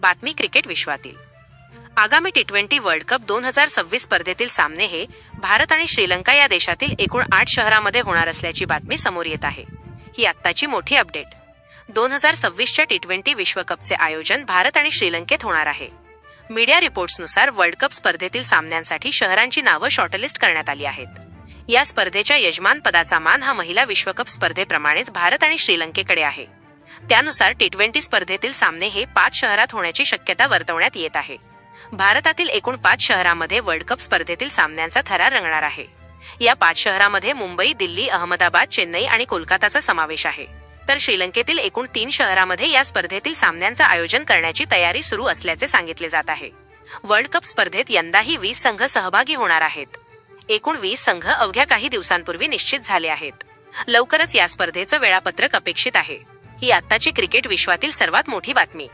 बातमी क्रिकेट विश्वातील. आगामी टी ट्वेंटी वर्ल्ड कप दोन हजार सव्वीस स्पर्धेतील सामने हे भारत आणि श्रीलंका या देशातील एकूण आठ शहरामध्ये होणार असल्याची बातमी समोर येत आहे. ही आत्ताची मोठी अपडेट. दोन हजार सव्वीसच्या टी ट्वेंटी विश्वकपचे आयोजन भारत आणि श्रीलंकेत होणार आहे. मीडिया रिपोर्ट्सनुसार वर्ल्ड कप स्पर्धेतील सामन्यांसाठी शहरांची नावं शॉर्टलिस्ट करण्यात आली आहेत. या स्पर्धेच्या यजमान पदाचा मान हा महिला विश्वकप स्पर्धेप्रमाणेच भारत आणि श्रीलंकेकडे आहे. त्यानुसार टी ट्वेंटी स्पर्धेतील सामने हे पाच शहरात होण्याची शक्यता वर्तवण्यात येत आहे. भारतातील एकूण पाच शहरामध्ये वर्ल्ड कप स्पर्धेतील सामन्यांचा थरार रंगणार आहे. या पाच शहरामध्ये मुंबई दिल्ली अहमदाबाद चेन्नई आणि कोलकाताचा समावेश आहे. तर श्रीलंकेतील एकूण तीन शहरामध्ये या स्पर्धेतील सामन्यांचं आयोजन करण्याची तयारी सुरू असल्याचे सांगितले जात आहे. वर्ल्ड कप स्पर्धेत यंदाही वीस संघ सहभागी होणार आहेत. एकूण वीस संघ अवघ्या काही दिवसांपूर्वी निश्चित झाले आहेत. लवकरच या स्पर्धेचं वेळापत्रक अपेक्षित आहे. ही आत्ताची क्रिकेट विश्वातील सर्वात मोठी बातमी.